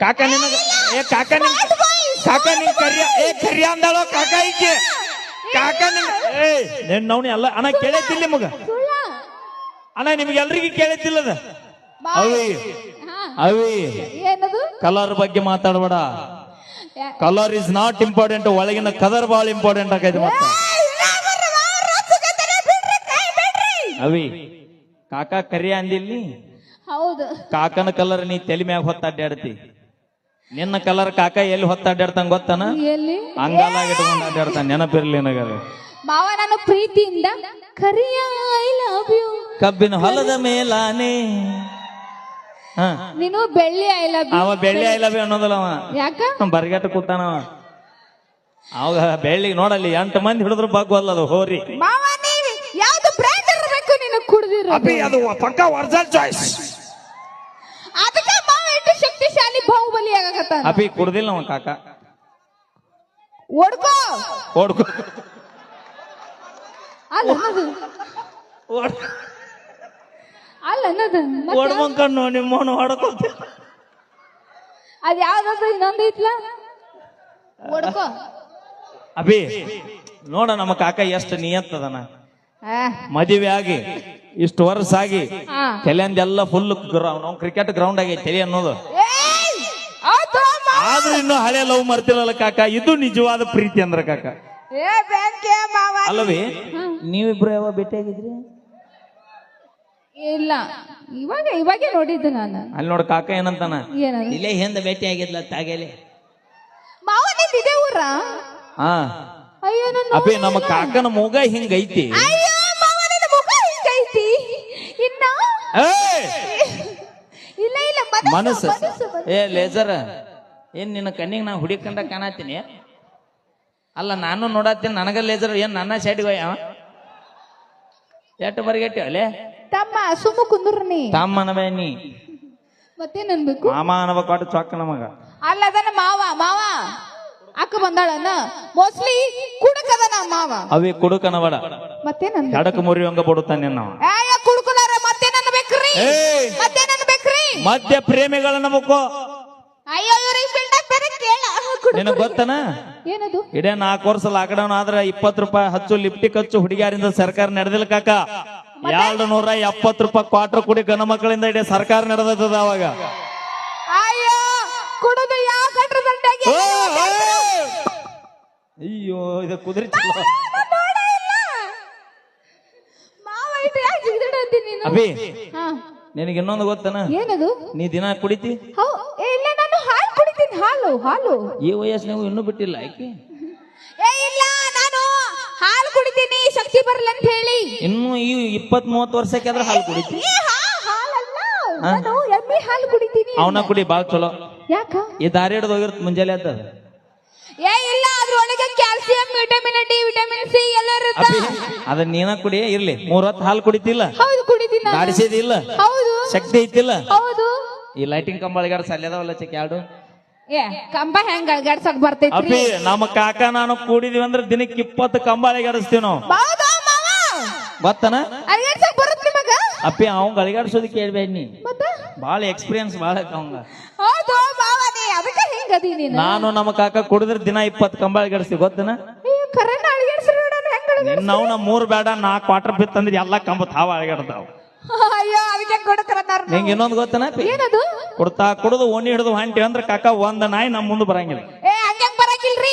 ಕಾಕ ನಿನಗ ಏ ಕಾಕ ನಿನ್ ಕಾಕ ನಿನ್ ಕರಿಯ ಏ ಕರಿಯ ಅಂದಾಳೋ ಕಾಕ ಈಕೆ? ಕಾಕ ನಿನ್ ಏ ನಿನ್ ನವ್ನಿ ಅಲ್ಲ. ಅಣ್ಣ ಕೇಳೈತಿಲ್ಲ ನಿಮಗ? ಅಣ್ಣ ನಿಮ್ಗೆಲ್ರಿಗೂ ಕೇಳೈತಿಲ್ಲದ ಅದು? ಅವಿ. ಅವಿ. ಕಲರ್ ಬಗ್ಗೆ ಮಾತಾಡಬೇಡ. ಕಲರ್ ಇಸ್ ನಾಟ್ ಇಂಪಾರ್ಟೆಂಟ್ ಒಳಗಿನ ಕಲರ್ ಬಹಳ ಇಂಪಾರ್ಟೆಂಟ್ ಆಗೈತೆ ಮತ್ತ. ಅವಿ. ಕಾಕ ಕರಿಯ ಅಂದಿಲ್ಲಿ? ಹೌದು. ಕಾಕನ ಕಲರ್ ನೀ ತಲೆ ಮ್ಯಾಗ ಹೊತ್ತ ಅಡ್ಡಾಡ್ತಿ ನಿನ್ನ ಕಲರ್ ಕಾಕ ಎಲ್ಲಿ ಹೊತ್ತ ಅಡ್ಡಾಡ್ತಾನ ಗೊತ್ತಾನ? ಎಲ್ಲಿ? ಅಂಗಾಲಾಗ ಇಟ್ಕೊಂಡು ಅಡ್ಡಾಡ್ತಾನ ನೆನಪಿರ್ಲಿ ನನಗದ ಮಾವ ನನ್ನ ಪ್ರೀತಿಯಿಂದ ಕರಿಯ ಐ ಲವ್ ಯು ಕಬ್ಬಿನ ಹೊಲದ ಮೇಲಾನೆ. ಹ. ನೀನು ಬೆಳ್ಳಿ ಐ ಲವ್ ಯು ಅವ ಬೆಳ್ಳಿ ಐಲಬಿ ಅನ್ನೋದಲ್ಲ ಅವ. ಯಾಕ? ಬರಿಗಟ್ಟ ಕೂತಾನವ ಅವಾಗ ಬೆಳ್ಳಿಗೆ ನೋಡಲ್ಲಿ ಎಂಟು ಮಂದಿ ಹಿಡಿದ್ರು ಬಗ್ವಲ್ಲ ಅದು ಹೋರಿ. ಮಾವ ನೀವು ಯಾವ್ದು ಬ್ರ್ಯಾಂಡ್ ಇರಬೇಕು ನೀನು ಕುಡ್ದಿರೋ ಅದು ಪಕ್ಕ ಒರಿಜಿನಲ್ ಚಾಯ್ಸ್. ಅದಕ್ಕೆ ಆಗಕತ್ತಾನ ಅಪಿ ಕುಡ್ದಿಲ್ಲ ಅವ ಕಾಕ ಓಡ್ಕೋ ಓಡ್ಕೊ ಅಲ್ಲ ಅನ್ನೋದು ಅಲ್ಲ ಅನ್ನೋದು ಮತ್ತೆ ಓಡ್ಬಂಕಣ್ಣು ನಿಮ್ಮವನು ಹೊಡ್ಕೊತ ಅದ್ ಯಾವ್ದದು ಇನ್ನೊಂದು ಐತ್ಲ ಓಡ್ಕೋ ಅಭಿ ನೋಡ ನಮ್ಮ ಕಾಕ ಎಷ್ಟು ನಿಯತ್ತದನ ಆ, ಮದುವೆ ಆಗಿ ಇಷ್ಟು ವರ್ಷ ಆಗಿ ಆ. ತಲೆಯಂದೆಲ್ಲ ಫುಲ್ ಗ್ರೌಂಡ್ ಕ್ರಿಕೆಟ್ ಗ್ರೌಂಡ್ ಆಗಿ ತಲೆ ಅನ್ನೋದು! ಆದ್ರೂ ಇನ್ನು ಹಳೆ ಲವ್ ಮರ್ತಿರಲ್ಲ ಕಾಕ ಇದು ನಿಜವಾದ ಪ್ರೀತಿ ಅಂದ್ರ ಕಾಕ. ಏ ಬ್ಯಾಂಕೆ ಮಾವ. ಅಲ್ಲವಿ? ನೀವಿಬ್ರು ಯಾವ ಭೇಟಿಯಾಗಿದ್ರಿ? ಇಲ್ಲ. ಇವಾಗ ಇವಾಗ ನೋಡಿದ್ದು ನಾನು. ಅಲ್ಲಿ ನೋಡ ಕಾಕ ಏನಂತಾನ? ಇಲ್ಲೇ ಹಿಂದೆ ಭೇಟಿ ಆಗಿದ್ಲ ತಾಗೇಲಿ. ಮಾವ ನಿಂದ ಇದೇ ಊರ? ಹಾ. ಅಯ್ಯೋ ನನ್ನ ನಮ್ಮ ಕಾಕನ ಮೂಗ ಹಿಂಗೈತಿ. ಅಯ್ಯೋ ಮಾವ ನಿನ್ನ ಮುಖ ಹಿಂಗೈತಿ. ಇನ್ನ! ಇಲ್ಲ ಇಲ್ಲ ಮನಸ್ಸು, ಮನಸ್ಸು. ಮನಸ್ಸು, ಮನಸ್ಸು. ಏ ಲೇಜರ್. ಏನ್ ನಿನ್ನ ಕಣ್ಣಿಗೆ ನಾ ಹುಡಿಕಂಡ ಕಾಣತೀನಿ ಅಲ್ಲ ನಾನು ನೋಡತ್ತೀನಿ ನನಗ ಲೇಜರ್ ಏನು ನನ್ನ ಸೈಡ್ಗೋಯ ಎಟ್ಟು ಬರಿಗಟ್ಟಿ ಅಲ್ಲೇ ತಮ್ಮ ಸುಮ್ಮ ಕುಂದ್ರ ನೀ. ತಮ್ಮನ ನೀ. ಮತ್ತೇನ್ ಅನ್ಬೇಕು? ಮಾಮ ಅನ್ನವ ಕಾಟು ಚೊಕ್ಕ ನಮಗ. ಅಲ್ಲ ಅದನ್ನ ಮಾವ ಮಾವ. ಅಕ್ಕ ಬಂದಾಳನ ಮೋಸ್ಟ್ಲಿ ಕುಡಕದನ ಮಾವ. ಅವಿ ಕುಡುಕನ ಬೇಡ. ಮತ್ತೇನ್ ಅನ್ಬೇಕು? ಎಡಕ್ ಮುರಿಯಂಗ ಬಿಡುತ್ತಾನೆ ನಾವು ಏಯ ಕುಡ್ಕುಲಾರ ಮತ್ತೇನ್ ಅನ್ಬೇಕ್ರಿ? ಏಯ್! ಮತ್ತೇನ್ ಅನ್ಬೇಕ್ರಿ? ಮಧ್ಯ ಪ್ರೇಮಿಗಳ ನಮಕು ಅಯ್ಯೋ ಇವ್ರಿಗೆ ಬಿಲ್ಡಪ್ ಬೇರೆ ಕೇಳ ಕುಡ್ಕು- ನಿನಗ್ ಗೊತ್ತನ? ಏನದು? ಇಡೇ ನಾಲ್ಕು ವರ್ಷ ಲಾಕ್ಡೌನ್ ಆದ್ರೆ ಇಪ್ಪತ್ತು ರೂಪಾಯಿ ಹಚ್ಚು ಲಿಪ್ಟಿಕ್ ಹಚ್ಚು ಹುಡುಗಿಯಾರಿಂದ ಸರ್ಕಾರ ನಡೆದಿಲ್ಲ ಕಾಕ. ಎರಡು ನೂರ ಎಪ್ಪತ್ತು ರೂಪಾಯಿ ಕ್ವಾರ್ಟರ್ ಕುಡಿ ಗಣ ಮಕ್ಕಳಿಂದ ಇಡೇ ಸರ್ಕಾರ ನಡೆದದ ಅವಾಗ. ಅಯ್ಯೋ ಇದ ಕುದುರೆ ಚಲೋ ಅಭಿ ನಿನಗೆ ಇನ್ನೊಂದು ಗೊತ್ತನ? ಏನದು? ನೀ ದಿನ ಕುಡಿತಿ ಹೌ ಏ, ಇಲ್ಲ ನಾನು ಹಾಲು ಕುಡಿತೀನಿ ಹಾಲು ಹಾಲು. ಈ ವಯಸ್ಸು ನೀವು ಇನ್ನೂ ಬಿಟ್ಟಿಲ್ಲ ಆಯ್ಕೆ ಏ ಇಲ್ಲ ನಾನು ಹಾಲು ಕುಡಿತೀನಿ ಶಕ್ತಿ ಬರಲ್ಲ ಅಂತ ಹೇಳಿ. ಇನ್ನು ಈ ಇಪ್ಪತ್ ಮೂವತ್ತು ವರ್ಷಕ್ಕೆ ಆದ್ರೆ ಹಾಲು ಕುಡಿತಿ ಏ, ಹಾ, ಹಾಲಲ್ಲ. ನಾನು ಎಮ್ಮೆ ಹಾಲು ಕುಡಿತೀನಿ. ಅವನ ಕುಡಿ ಬಾಳ ಚಲೋ. ಯಾಕ? ಈ ದಾರಿ ಹಿಡ್ದು ಹೋಗಿರತ್ ಮುಂಜಾನೆ ಅದ ಏ ಇಲ್ಲ ಅದ್ರೊಳಗೆ calcium vitamin D vitamin C ಎಲ್ಲ ಇರುತ್ತೆ? ಅಭಿ ಅದ ನೀನ ಕುಡಿ ಇರ್ಲಿ. ಮೂರ್ ಹೊತ್ತು ಹಾಲು ಕುಡಿತಿಲ್ಲ. ಹೌದು ಕುಡಿತೀನಿ ನಾನು. ಹೌದು. ಶಕ್ತಿ ಐತಿಲ್ಲ. ಹೌದು. ಈ ಲೈಟಿಂಗ್ ಕಂಬಳಿಗಾರ ಸಲ್ಯದವಲ್ಲ ಚಿಕ್ಕ ಎರಡು. ಏ ಕಂಬ ಹೆಂಗ ಅಲ್ಗಾಡ್ಸಕ್ ಬರ್ತೈತಿ ಅಪ್ಪಿ ನಮ್ಮ ಕಾಕ ನಾನು ಕೂಡಿದೀವಿ ಅಂದ್ರೆ ದಿನಕ್ಕೆ ಇಪ್ಪತ್ತು ಕಂಬಾಳಿ ಗಡಿಸ್ತೀವಿ ನಾವು. ಹೌದಾ ಮಾವ? ಗೊತ್ತನ? ಅಲ್ಗಾಡ್ಸಕ್ ಬರುತ್ತೆ ನಿಮಗ ಅಪ್ಪಿ ಅವ್ ಅಳಿಗಾಡ್ಸೋದು ಕೇಳ್ಬೇಡ ನೀ. ಮತ್ತ? ಬಾಳ ಎಕ್ಸ್ಪೀರಿಯನ್ಸ್ ಬಾಳ ಅವಂಗ. ಹೌದು ಮಾವ ನೀ ಅದಕ್ಕೆ ಹಿಂಗದಿ ನೀನು? ನಾನು ನಮ್ಮ ಕಾಕ ಕುಡಿದ್ರೆ ದಿನ ಇಪ್ಪತ್ತು ಕಂಬಳಿಗೆ ಗಡಿಸ್ತೀವಿ ಗೊತ್ತನ? ಅಯ್ಯೋ ಕರೆನ ಅಲ್ಗಾಡ್ಸ್ರಿ ನೋಡೋಣ ಹೆಂಗ್ ಅಲ್ಗಾಡ್ಸ್- ನಾವು ನಮ್ಮ ಮೂರ್ ಬೇಡ ನಾಲ್ಕು ಕ್ವಾರ್ಟರ್ ಬಿತ್ತಂದ್ರೆ ಎಲ್ಲಾ ಕಂಬ ತಾವ ಅಳಿಗಾಡ್ತಾವ. ಅಯ್ಯೋ ಅದಕ್ಕೆ ಕೊಡ್ತಾರ ನಿಂಗೆ ಇನ್ನೊಂದು ಗೊತ್ತನ? ಏನದು? ಕುಡ್ತಾ ಕುಡಿದು ಓಣಿ ಹಿಡಿದು ಹೊಂಟಿ ಅಂದ್ರೆ ಕಾಕ ಒಂದ ನಾಯಿ ನಮ್ಮ ಮುಂದೆ ಬರಂಗಿಲ್ಲ. ಏ ಹಂಗೆ ಬರಕಿಲ್ರಿ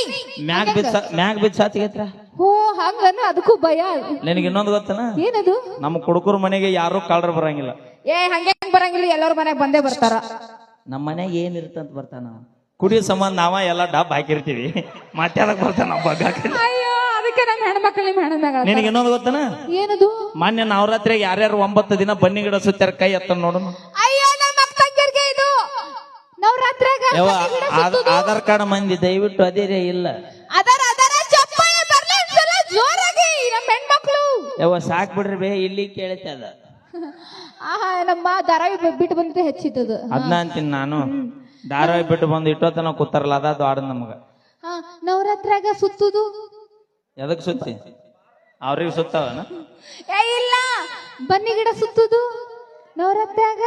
ಮ್ಯಾಗ್ ಬಿಚ್ಚ ಮ್ಯಾಗ್ ಬಿಚ್ಚ ಸಾತಿಗೈತ್ರ ಓ ಹಂಗನ? ಅದಕ್ಕೂ ಭಯ. ನಿನಗೆ ಇನ್ನೊಂದು ಗೊತ್ತನ? ಏನದು? ನಮ್ಮ ಕುಡುಕರ ಮನೆಗೆ ಯಾರು ಕಳ್ಳರು ಬರಂಗಿಲ್ಲ. ಏ ಹಂಗೆ ಬರಂಗಿಲ್ಲ ಎಲ್ಲರ ಮನೆಗೆ ಬಂದೇ ಬರ್ತಾರ. ನಮ್ಮ ಮನೆಗೆ ಏನ್ ಇರ್ತಂತ ಬರ್ತಾನ. ಕುಡಿಯೋ ಸಂಬಂಧ ನಾವ ಎಲ್ಲ ಡಬ್ ಹಾಕಿರ್ತೀವಿ. ಮತ್ತೆ ಅದಕ್ಕೆ ಬರ್ತಾನ ಅದಕ್ಕೆ ನಮ್ಮ ಹೆಣ್ಮಕ್ಳು ನಿಮ್ಮ ಹೆಣ್ಮಗಳ ನಿನಗೆ ಇನ್ನೊಂದು ಗೊತ್ತನ? ಏನದು? ಮೊನ್ನೆ ನವರಾತ್ರಿ ಯಾರ್ಯಾರು ಒಂಬತ್ತು ದಿನ ಬನ್ನಿ ಗಿಡ ಸುತ್ತಾರ ಕೈ ಎತ್ತ ನೋಡೋಣ ಅಯ್ಯೋ ನಮ್ಮ ಇದು. ನವರಾತ್ರಿಯಾಗ ಯವ್ವ, ಬನ್ನಿ ಗಿಡ ಸುತ್ತುದು. ಆಧಾರ್ ಕಾರ್ಡ್ ಮಂದಿ ದಯವಿಟ್ಟು ಅದಿರೇ ಇಲ್ಲ. ಅದರ ಅದರ ಬರ್ಲಿ ಒಂದ್ಸಲ ಜೋರಾಗಿ ನಮ್ಮ ಹೆಣ್ಮಕ್ಳು. ಯಾವ ಸಾಕ್ ಬಿಡ್ರಿ ಬೇ ಇಲ್ಲಿ ಕೇಳತ್ತೆ ಅದ. ಆಹಾ ನಮ್ಮ ಧಾರಾವಿ ಬಿಟ್ಟು ಬಂದಿದ್ದೆ ಹೆಚ್ಚಿದ್ದದು. ಅದನ್ನ ಅಂತೀನಿ ನಾನು. ಧಾರಾವಾಹಿ ಬಿಟ್ಟು ಬಂದು ಇಟ್ಟೋತನ ಕೂತಾರಲ್ಲ ಅದ ದ್ವಾಡ ನಮಗ. ಹಾ ನವರಾತ್ರಿಯಾಗ ಸುತ್ತುದು. ಎದಕ್ ಸುತ್ತಿ? ಅವ್ರಿಗೆ ಸುತ್ತವನ? ಏ ಇಲ್ಲ. ಬನ್ನಿ ಗಿಡ ಸುತ್ತುದು. ನವರಾತ್ರಿಯಾಗ?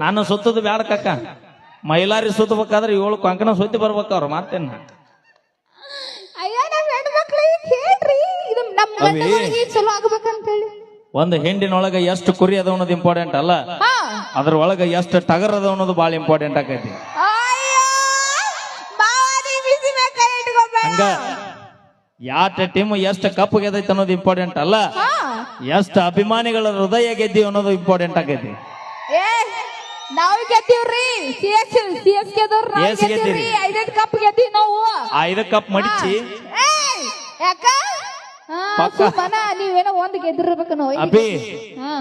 ನಾನು ಸುತ್ತದು ಬ್ಯಾಡ ಕಕ್ಕ ಮೈಲಾರಿ ಸುತ್ತಬೇಕಾದ್ರೆ ಏಳು ಕೊಂಕಣ ಸುತ್ತಿ ಬರ್ಬೇಕು ಅವ್ರು ಮಾತೇನ. ಅಯ್ಯ ನಾವ್ ಹೆಣ್ಮಕ್ಳಿಗೆ ಹೇಳ್ರಿ. ಇದು ನಮ್ ಅವಿ. ಗಂಡಗಳಿಗೆ ಚಲೋ ಆಗ್ಬೇಕಂತ ಹೇಳಿ ಒಂದು ಹಿಂಡಿನೊಳಗ ಎಷ್ಟು ಕುರಿ ಅದ ಅನ್ನೋದು ಇಂಪಾರ್ಟೆಂಟ್ ಅಲ್ಲ? ಹಾ. ಅದ್ರ ಒಳಗ ಎಷ್ಟು ಟಗರ್ ಅದ ಅನ್ನೋದು ಭಾಳ ಇಂಪಾರ್ಟೆಂಟ್ ಆಕೈತಿ. ಅಯ್ಯೋ ಬಾವಾದಿ ಬಿಸಿ ಮೇಲೆ ಕೈ ಇಟ್ಕೊಬೇಡ. ಹಂಗ ಯಾಟ ಟೀಮ್ ಎಷ್ಟು ಕಪ್ ಗೆದೈತೆ ಅನ್ನೋದು ಇಂಪಾರ್ಟೆಂಟ್ ಅಲ್ಲ. ಎಷ್ಟು ಅಭಿಮಾನಿಗಳ ಹೃದಯ ಗೆದ್ದಿ ಅನ್ನೋದು ಇಂಪಾರ್ಟೆಂಟ್ ಆಗೈತಿ. ಏ ನಾವ್ ಗೆದ್ದೀವ್ರಿ. ಸಿ ಎಸ್ ಸಿ ಎಸ್ ಗೆದವ್ರು ನಾವ್ Yes ಗೆದ್ದೀವ್ರಿ. ಐದೈದು ಕಪ್ ಗೆದ್ದೀವಿ ನಾವು. ಆ ಐದು ಕಪ್ ಮಡಿಚಿ. ಏಯ್, ಯಾಕ? ಹಾ, ಪಕ್ಕ. ಸುಮ್ಮನ ನೀವೇನೋ ಒಂದ್ ಗೆದ್ದಿರ್ಬೇಕು ನಾವು ಅಭಿ ಹಾ.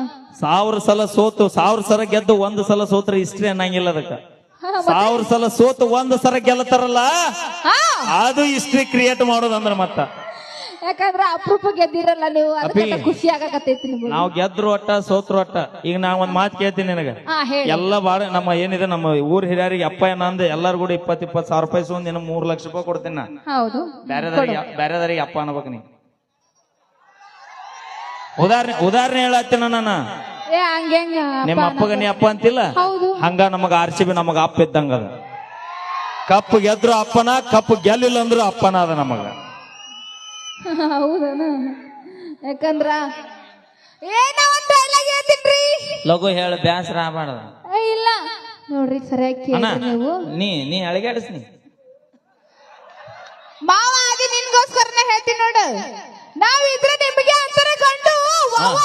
ಸಾವಿರ ಸಲ ಸೋತು ಸಾವಿರ ಸಲ ಗೆದ್ದು ಒಂದು ಸಲ ಸೋತ್ರ ಇಷ್ಟೇ ಅನ್ನಂಗಿಲ್ಲ ಅದಕ್ಕ. ಸಾವಿರ ಸಲ ಸೋತು ಒಂದ್ ಸಲ ಗೆಲ್ಲತಾರಲ್ಲ ಹಾ. ಅದು ಹಿಸ್ಟ್ರಿ ಕ್ರಿಯೇಟ್ ಮಾಡೋದಂದ್ರ ಮತ್ತ. ಯಾಕಂದ್ರೆ ಅಪರೂಪ ಗೆದ್ದಿರಲ್ಲ ನೀವು ಅದಕ್ಕೆ. ಖುಷಿ ಆಗಕತ್ತೈತಿ ನಿಮ್ಗೆ. ನಾವು ಗೆದ್ರು ಒಟ್ಟ ಸೋತ್ರು ಒಟ್ಟ ಈಗ ನಾ ಒಂದ್ ಮಾತು ಕೇಳ್ತೀನಿ ನಿನಗ. ಹಾ ಹೇಳಿ. ಎಲ್ಲ ಬಾಳ ನಮ್ಮ ಏನಿದೆ ನಮ್ಮ ಊರ್ ಹಿರಿಯರಿಗೆ ಅಪ್ಪ ಏನಂದ ಎಲ್ಲಾರು ಕೂಡ ಇಪ್ಪತ್ ಇಪ್ಪತ್ ಸಾವಿರ ರೂಪಾಯಿ ಸುಂದ್ ನಿನ್ ಮೂರ್ ಲಕ್ಷ ರೂಪಾಯಿ ಕೊಡ್ತೀನಿ ನಾ. ಹೌದು. ಬೇರೆದಾರಿಗೆ ಬೇರೆದಾರಿಗೆ ಅಪ್ಪ ಅನ್ಬೇಕು ನೀ. ಉದಾಹರಣೆ ಉದಾಹರಣೆ ಹೇಳತ್ತೇನ ನಾನು. ಏ ಹಂಗೆಂಗ ನಿಮ್ಮ ಅಪ್ಪಗ ನೀ ಅಪ್ಪ ಅಂತಿಲ್ಲ? ಹೌದು. ಹಂಗ ನಮಗ ಆರ್ ಸಿ ಬಿ ನಮಗ ಅಪ್ಪ ಇದ್ದಂಗ ಅದ. ಕಪ್ಪು ಗೆದ್ರು ಅಪ್ಪನ ಕಪ್ಪು ಗೆಲ್ಲಿಲ್ಲ ಅಂದ್ರು ಅಪ್ಪನ ಅದ ನಮಗ. ಹೌದನ? ಯಾಕಂದ್ರ? ಏನೋ ಒಂದ್ ಡೈಲಾಗ್ ಹೇಳ್ತೀನ್ರಿ ಲಘು ಹೇಳ ಬ್ಯಾಸರ ಆಗ್ಬಾರ್ದ. ಏ, ಇಲ್ಲ. ನೋಡ್ರಿ ಸರಿಯಾಗಿ ಅಣ್ಣ ನೀವು. ನೀ ನೀ ಅಳಿಗಾಡಿಸ್ ನೀ ಮಾವ ಅದು ನಿನ್ಗೋಸ್ಕರನೇ ಹೇಳ್ತೀನಿ ನೋಡು. ನಾವ್ ಇದ್ರೆ ನಿಮಗೆ ಅಂತರ ಕಂಡು ವಾವ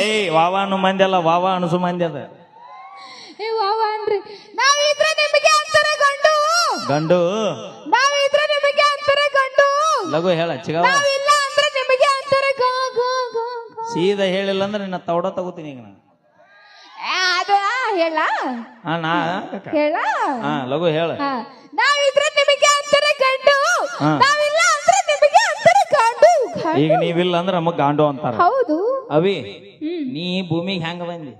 ಏಯ್ ವಾವ ಅನ್ನು ಮಂದಿ ಅಲ್ಲ ವಾವ ಅಣಸು ಮಂದಿ ಅದ. ಏ ವಾವ ಅನ್ರಿ ನಾವಿದ್ರೆ ನಿಮಗೆ ಅಂತಾರೆ ಗಂಡು. ಗಂಡು. ನಾವಿದ್ರೆ ನಿಮಗೆ ಅಂತಾರೆ ಗಂಡು. ಲಘು ಹೇಳ ಚಿಗವ. ನಾವಿಲ್ಲ ಅಂದ್ರೆ ನಿಮಗೆ ಅಂತಾರೆ ಗ ಗ ಗ ಗ. ಸೀದಾ ಹೇಳಿಲ್ಲ ಅಂದ್ರೆ ನಿನ್ನ ತೌಡ ತಗೋತೀನಿ ಈಗ ನಾನು. ಆ, ಅದು ಹೇಳ. ಹಾ ನಾ ಹೇಳ. ಹಾ ಲಘು ಹೇಳ. ಹಾ. ನಾವಿದ್ರೆ ನಿಮಗೆ ಅಂತಾರೆ ಗಂಡು. ಹಾ. ನಾವಿಲ್ಲ ಅಂದ್ರೆ ನಿಮಗೆ ಅಂತಾರೆ ಗಂಡು. ಗಂಡು. ಈಗ ನೀವಿಲ್ಲ ಅಂದ್ರೆ ನಮಗ್ ಗಾಂಡು ಅಂತಾರ. ಹೌದು. ಅವಿ. ನೀ ಭೂಮಿಗೆ ಹೆಂಗ ಬಂದಿ?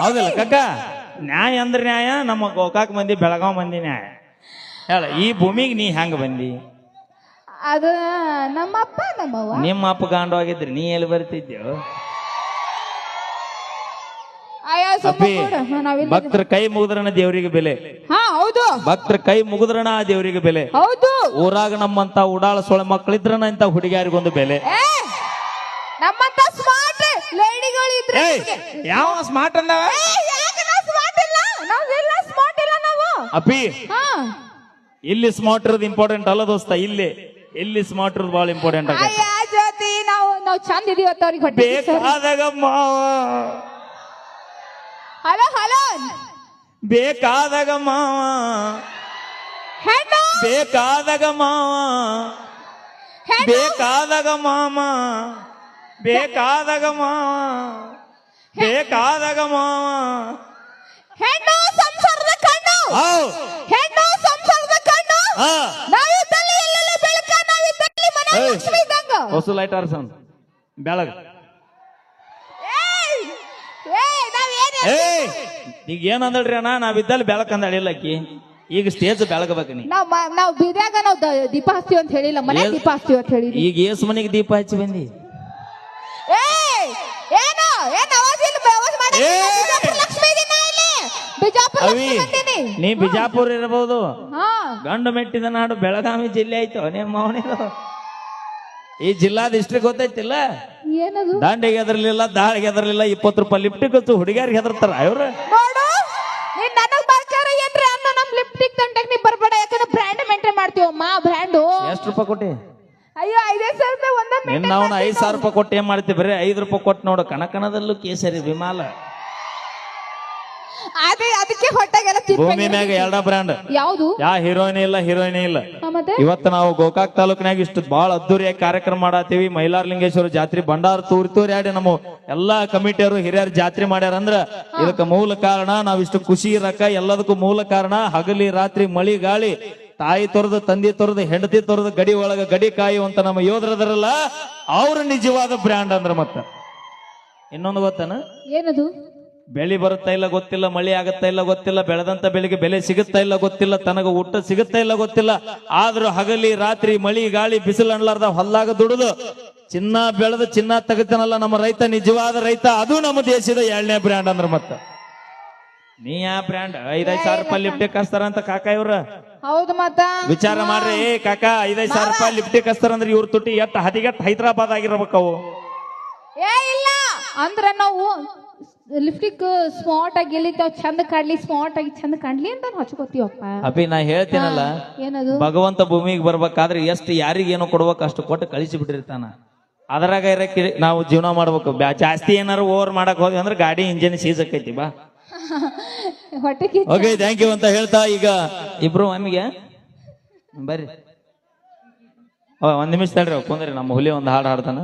ಹೌದಲ್ಲ ಕಕ್ಕ ನ್ಯಾಯ ಅಂದ್ರೆ ನ್ಯಾಯ ನಮ್ಮ ಗೋಕಾಕ್ ಮಂದಿ ಬೆಳಗಾವ್ ಮಂದಿ ನ್ಯಾಯ. ಹೇಳ ಈ ಭೂಮಿಗೆ ನೀ ಹೆಂಗ ಬಂದಿ? ಅದು ನಮ್ಮಪ್ಪ ನಮ್ಮವ್ವ. ನಿಮ್ಮ ಅಪ್ಪ ಗಾಂಡು ಆಗಿದ್ರಿ ನೀ ಎಲ್ಲಿ ಬರ್ತಿದ್ಯೋ? ನಾವಿಲ್ಲ ಭಕ್ತರ ಕೈ ಮುಗಿದ್ರಣ ದೇವರಿಗೆ ಬೆಲೆ. ಹಾ ಹೌದು. ಭಕ್ತರ ಕೈ ಮುಗಿದ್ರಣ ಆ ದೇವರಿಗೆ ಬೆಲೆ. ಹೌದು. ಊರಾಗ ನಮ್ಮಂತ ಉಡಾಳ ಸೊಳೆ ಮಕ್ಕಳಿದ್ರನ ಇಂತ ಹುಡುಗಿಯಾರಿಗೊಂದು ಬೆಲೆ. ನಮ್ಮಂತ ಸ್ಮಾರ್ಟ್ ಲೇಡಿಗಳು ಇದ್ರೆ ಯಾವ ಸ್ಮಾರ್ಟ್ ಅಂದವ? ಸ್ಮಾರ್ಟ್ ಇಲ್ಲ? ನಾವೆಲ್ಲ ಸ್ಮಾರ್ಟ್ ಇಲ್ಲ ನಾವು. ಅಪ್ಪಿ ಇಲ್ಲಿ ಸ್ಮಾರ್ಟ್ ಇರೋದು ಇಂಪಾರ್ಟೆಂಟ್ ಅಲ್ಲ ದೋಸ್ತ ಇಲ್ಲಿ. ಇಲ್ಲಿ ಸ್ಮಾರ್ಟ್ ಇರೋದು ಬಹಳ ಇಂಪಾರ್ಟೆಂಟ್ ಆಗ. ನಾವು ನಾವು ಚಂದ ಇದೀವಿ ಅಂತ ಅವ್ರಿಗೆ ಬೇಕಾದಾಗ ಮಾವ. Hello hello. ಬೇಕಾದಾಗ ಮಾವ. ಹೆಣ್ಣು. ಬೇಕಾದಾಗ ಮಾವ. ಹೆಣ್ಣು. ಬೇಕಾದಾಗ ಮಾಮ. ಬೇಕಾದಾಗ ಮಾವ. ಬೇಕಾದಾಗ ಮಾವ. ಹೆಣ್ಣು ಸಂಸಾರದ ಕಣ್ಣು. ಹೌ ಹೆಣ್ಣು ಸಂಸಾರದ ಕಣ್ಣು. ಹಾ. ನಾವಿದ್ದಲ್ಲಿ ಎಲ್ಲೆಲ್ಲ ಬೆಳಕ ನಾವಿದ್ದಲ್ಲಿ ಮನೆ ಏಯ್. ಲಕ್ಷ್ಮಿ ಇದ್ದಂಗ. ಹೊಸ ಲೈಟ್ ಆರ್ಸನ್ ಬೆಳಗ್. ಏಯ್ ಏಯ್ ಏಯ್ ಈಗ ಏನಂದಳ್ರಿ ಅಣ್ಣ ನಾವಿದ್ದಲ್ಲಿ ಬೆಳಕ್ ಅಂದ ಆಕಿ ಈಗ ಸ್ಟೇಜ್ ಬೆಳಗಬೇಕು ನೀ. ನಾವು ಮ- ನಾವ್ ಬೀದ್ಯಾಗ ನಾವ್ ದ- ದೀಪ ಹಚ್ತೀವಿ ಅಂತ ಹೇಳಿಲ್ಲ ಮನೆ ಏನ್- ದೀಪ ಹಚ್ತೀವಿ ಅಂತ ಹೇಳಿ ಈಗ ಏಸ್ ಮನೆಗೆ ದೀಪ ಹಚ್ಚಿ ಬಂದಿ? ಏಯ್ ಏನು? ಏನ್ ಅವಾಜ್ ಇಲ್ಲ ಅವಾಜ್ ಮಾಡಿ. ಏಯ್. ಬಿಜಾಪುರ ಲಕ್ಷ್ಮಿ ಇದೀನಿ ನಾ ಇಲ್ಲಿ. ಬಿಜಾಪುರ ಅವಿ ಲಕ್ಷ್ಮಿ ಬಂದೀನಿ. ನೀ ಬಿಜಾಪುರ ಇರಬಹುದು ಹಾ. ಗಂಡು ಮೆಟ್ಟಿದ ನಾಡು ಬೆಳಗಾವಿ ಜಿಲ್ಲೆ ಆಯ್ತು ನಿಮ್ಮ ಮೌನಿದು? ಈ ಜಿಲ್ಲಾ ಡಿಸ್ಟ್ರಿಕ್ಟ್ ಗೊತ್ತೈತಿಲ್ಲ? ಏನದು? ದಾಂಡಿಗೆ ಹೆದರ್ಲಿಲ್ಲ ದಾಳಿಗೆ ಹೆದರ್ಲಿಲ್ಲ ಇಪ್ಪತ್ತು ರೂಪಾಯಿ ಲಿಪ್ಟಿಕ್ ಗೊತ್ತು ಹುಡುಗಿಯರಿಗೆ ಹೆದರ್ತಾರ ಅವ್ರ ನೋಡು ನೀನ್ ನನಗ್ ಬರ್ತಾರ ಏನ್ರಿ ಅನ್ನ ನಮ್ ಲಿಪ್ಟಿಕ್ ತಂಟಕ್ ನೀ ಬರ್ಬೇಡ ಯಾಕಂದ್ರೆ ಬ್ರ್ಯಾಂಡ್ ಮೇಂಟೈನ್ ಮಾಡ್ತೀವಮ್ಮ ಬ್ರ್ಯಾಂಡು ಎಷ್ಟು ರೂಪಾಯಿ ಕೊಟ್ಟಿ? ಅಯ್ಯೋ ಐದೈದು ಸಾವಿರ ರೂಪಾಯಿ ಒಂದ ನಿನ್ನ ಅವನ ಐದ್ ಸಾವಿರ ರೂಪಾಯಿ ಕೊಟ್ಟು ಏನ್ ಮಾಡ್ತೀವಿ ಬರೀ ಐದು ರೂಪಾಯಿ ಕೊಟ್ಟು ನೋಡು ಕನಕನದಲ್ಲೂ ಕೇಸರಿ ವಿಮಾಲ. ಅದೇ ಅದಕ್ಕೆ ಹೊಟ್ಟೆಗೆಲ್ಲ ಭೂಮಿ ಮ್ಯಾಗ ಎರಡ ಬ್ರ್ಯಾಂಡ್. ಯಾವುದು? ಯಾ ಹೀರೋಯಿನ್ ಇಲ್ಲ ಹೀರೋಯಿನ್ ಇಲ್ಲ. ಮತ್ತೆ? ಇವತ್ತು ನಾವು ಗೋಕಾಕ್ ತಾಲೂಕಿನಾಗ ಇಷ್ಟು ಬಹಳ ಅದ್ದೂರಿಯಾಗಿ ಕಾರ್ಯಕ್ರಮ ಮಾಡತ್ತೀವಿ ಮೈಲಾರಲಿಂಗೇಶ್ವರ ಜಾತ್ರೆ ಬಂಡಾರ ತೂರಿ ತೂರಿ ಆಡಿ ನಮ್ಮ ಎಲ್ಲಾ ಕಮಿಟಿಯವರು ಹಿರಿಯರು ಜಾತ್ರೆ ಮಾಡ್ಯಾರ ಅಂದ್ರ ಇದಕ್ಕೆ ಮೂಲ ಕಾರಣ ನಾವಿಷ್ಟು ಇಷ್ಟು ಖುಷಿ ಇರಕ ಎಲ್ಲದಕ್ಕೂ ಮೂಲ ಕಾರಣ ಹಗಲಿ ರಾತ್ರಿ ಮಳಿ ಗಾಳಿ ತಾಯಿ ತೊರೆದು ತಂದೆ ತೊರೆದು ಹೆಂಡತಿ ತೊರೆದು ಗಡಿ ಒಳಗ ಗಡಿ ಕಾಯುವಂತ ನಮ್ಮ ಯೋಧರದರಲ್ಲ ಅವ್ರ ನಿಜವಾದ ಬ್ರ್ಯಾಂಡ್ ಅಂದ್ರ ಮತ್ತ. ಇನ್ನೊಂದು ಗೊತ್ತನ? ಏನದು? ಬೆಳಿ ಬರುತ್ತಾ ಇಲ್ಲ ಗೊತ್ತಿಲ್ಲ ಮಳಿ ಆಗುತ್ತಾ ಇಲ್ಲ ಗೊತ್ತಿಲ್ಲ ಬೆಳೆದಂತ ಬೆಳೆಗೆ ಬೆಲೆ ಸಿಗುತ್ತಾ ಇಲ್ಲ ಗೊತ್ತಿಲ್ಲ ತನಗ ಊಟ ಸಿಗುತ್ತಾ ಇಲ್ಲ ಗೊತ್ತಿಲ್ಲ. ಆದ್ರೂ ಹಗಲಿ ರಾತ್ರಿ ಮಳಿ ಗಾಳಿ ಬಿಸಿಲು ಅನ್ಲಾರ್ದ ಹೊಲ್ಲಾಗ ದುಡಿದು. ಚಿನ್ನ ಬೆಳೆದ ಚಿನ್ನ ತೆಗಿತಾನಲ್ಲ ನಮ್ಮ ರೈತ ನಿಜವಾದ ರೈತ ಅದು ನಮ್ಮ ದೇಶದ ಎರಡನೇ ಬ್ರ್ಯಾಂಡ್ ಅಂದ್ರ ಮತ್ತ. ನೀ ಯಾ ಬ್ರ್ಯಾಂಡ್ ಐದೈದು ಸಾವಿರ ರೂಪಾಯಿ ಲಿಫ್ಟಿಕ್ ಕಸ್ತಾರ ಅಂತ ಕಾಕ ಇವ್ರ? ಹೌದು ಮತ್ತ ವಿಚಾರ ಮಾಡ್ರಿ ಏ ಕಾಕ ಐದೈದು ಸಾವಿರ ರೂಪಾಯಿ ಲಿಫ್ಟಿಕ್ ಕಸ್ತಾರ ಅಂದ್ರೆ ಇವ್ರ ತುಟಿ ಎತ್ತ ಹದಿಗೆಟ್ ಹೈದರಾಬಾದ್ ಆಗಿರ್ಬೇಕು ಅವು. ಏ ಇಲ್ಲ ಅಂದ್ರ ನಾವು ಲಿಫ್ಟಿಕ್ ಸ್ಮಾರ್ಟ್ ಆಗಿ ಎಲ್ಲಿ ಚಂದ ಕಾಣ್ಲಿ ಸ್ಮಾರ್ಟ್ ಆಗಿ ಚಂದ ಕಾಣ್ಲಿ ಅಂತ ಹಚ್ಕೋತೀವಪ್ಪ. ಅಭಿ ನಾ ಹೇಳ್ತೀನಲ್ಲ ಏನದು? ಭಗವಂತ ಭೂಮಿಗೆ ಬರ್ಬೇಕಾದ್ರೆ ಎಷ್ಟು ಯಾರಿಗೇನೋ ಕೊಡ್ಬೇಕು ಅಷ್ಟು ಕೊಟ್ಟು ಕಳಿಸಿ ಬಿಟ್ಟಿರ್ತಾನ. ಅದ್ರಾಗ ಇರಕ್ಕೆ ನಾವು ಜೀವನ ಮಾಡ್ಬೇಕು. ಬ್ಯಾ- ಜಾಸ್ತಿ ಏನಾರು ಓವರ್ ಮಾಡಕ್ ಹೋದ್ವಿ ಅಂದ್ರೆ ಗಾಡಿ ಇಂಜಿನ್ ಸೀಸ್ ಆಕೈತಿ ಬಾ. ಓಕೆ ಥ್ಯಾಂಕ್ ಯು ಅಂತ ಹೇಳ್ತಾ ಈಗ ಇಬ್ರು ಮಮ್ಮಿಗೆ ಬರ್ರಿ. ಓ, ಒಂದ್ ನಿಮಿಷ ತಡ್ರಿ ಕುಂದ್ರಿ ನಮ್ಮ ಹುಲಿ ಒಂದು ಹಾಡು ಹಾಡ್ತಾನ.